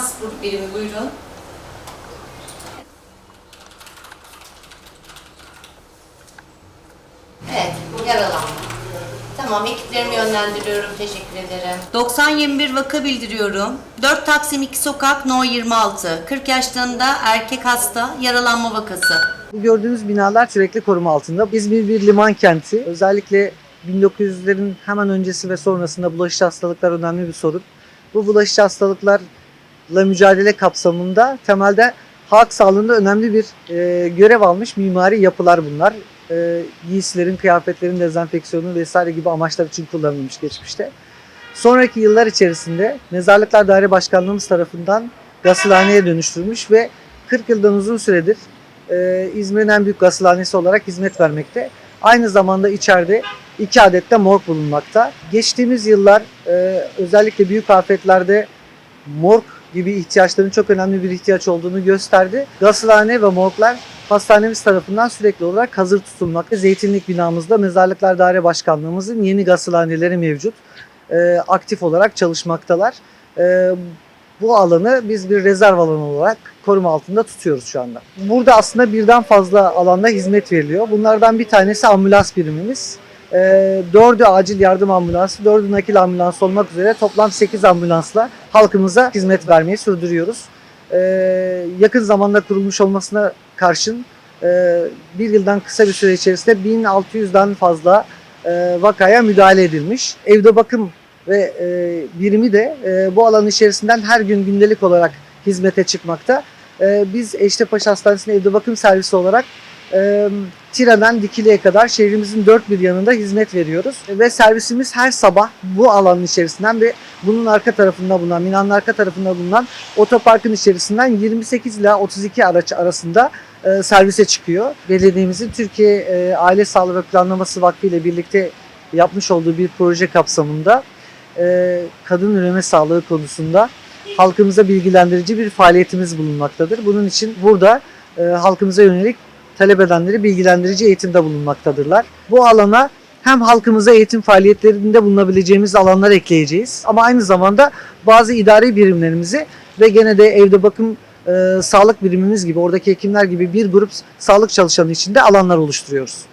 hastalık birimi buyurun. Evet, yaralanma. Tamam, ekiplerimi yönlendiriyorum. Teşekkür ederim. 90-21 vaka bildiriyorum. 4 Taksim 2 Sokak No 26. 40 yaşlarında erkek hasta, yaralanma vakası. Bu gördüğünüz binalar sürekli koruma altında. İzmir bir liman kenti. Özellikle 1900'lerin hemen öncesi ve sonrasında bulaşıcı hastalıklar önemli bir sorun. Bu bulaşıcı hastalıklarla mücadele kapsamında temelde halk sağlığında önemli bir e, görev almış mimari yapılar bunlar. E, giysilerin, kıyafetlerin dezenfeksiyonu vesaire gibi amaçlar için kullanılmış geçmişte. Sonraki yıllar içerisinde Mezarlıklar Daire Başkanlığımız tarafından gasılhaneye dönüştürmüş ve 40 yıldan uzun süredir e, İzmir'in en büyük gasılhanesi olarak hizmet vermekte. Aynı zamanda içeride iki adet de morg bulunmakta. Geçtiğimiz yıllar e, özellikle büyük afetlerde morg gibi ihtiyaçların çok önemli bir ihtiyaç olduğunu gösterdi. Gasılhane ve morglar hastanemiz tarafından sürekli olarak hazır tutulmakta. Zeytinlik binamızda Mezarlıklar Daire Başkanlığımızın yeni gasılhaneleri mevcut. E, aktif olarak çalışmaktalar. E, bu alanı biz bir rezerv alanı olarak koruma altında tutuyoruz şu anda. Burada aslında birden fazla alanda hizmet veriliyor. Bunlardan bir tanesi ambulans birimimiz. Ee, dördü acil yardım ambulansı, dördü nakil ambulans olmak üzere toplam 8 ambulansla halkımıza hizmet vermeyi sürdürüyoruz. Ee, yakın zamanda kurulmuş olmasına karşın e, bir yıldan kısa bir süre içerisinde 1600'den fazla e, vakaya müdahale edilmiş. Evde bakım ve e, birimi de e, bu alanın içerisinden her gün gündelik olarak hizmete çıkmakta. E, biz Eştepaşa Hastanesi'nin evde bakım servisi olarak e, Tire'den Dikili'ye kadar şehrimizin dört bir yanında hizmet veriyoruz. Ve servisimiz her sabah bu alanın içerisinden ve bunun arka tarafında bulunan, Mina'nın arka tarafında bulunan otoparkın içerisinden 28 ila 32 araç arasında e, servise çıkıyor. Belediyemizin Türkiye e, Aile Sağlığı ve Planlaması Vakfı ile birlikte yapmış olduğu bir proje kapsamında e, kadın üreme sağlığı konusunda halkımıza bilgilendirici bir faaliyetimiz bulunmaktadır. Bunun için burada e, halkımıza yönelik talep edenleri bilgilendirici eğitimde bulunmaktadırlar. Bu alana hem halkımıza eğitim faaliyetlerinde bulunabileceğimiz alanlar ekleyeceğiz. Ama aynı zamanda bazı idari birimlerimizi ve gene de evde bakım e, sağlık birimimiz gibi, oradaki hekimler gibi bir grup sağlık çalışanı için de alanlar oluşturuyoruz.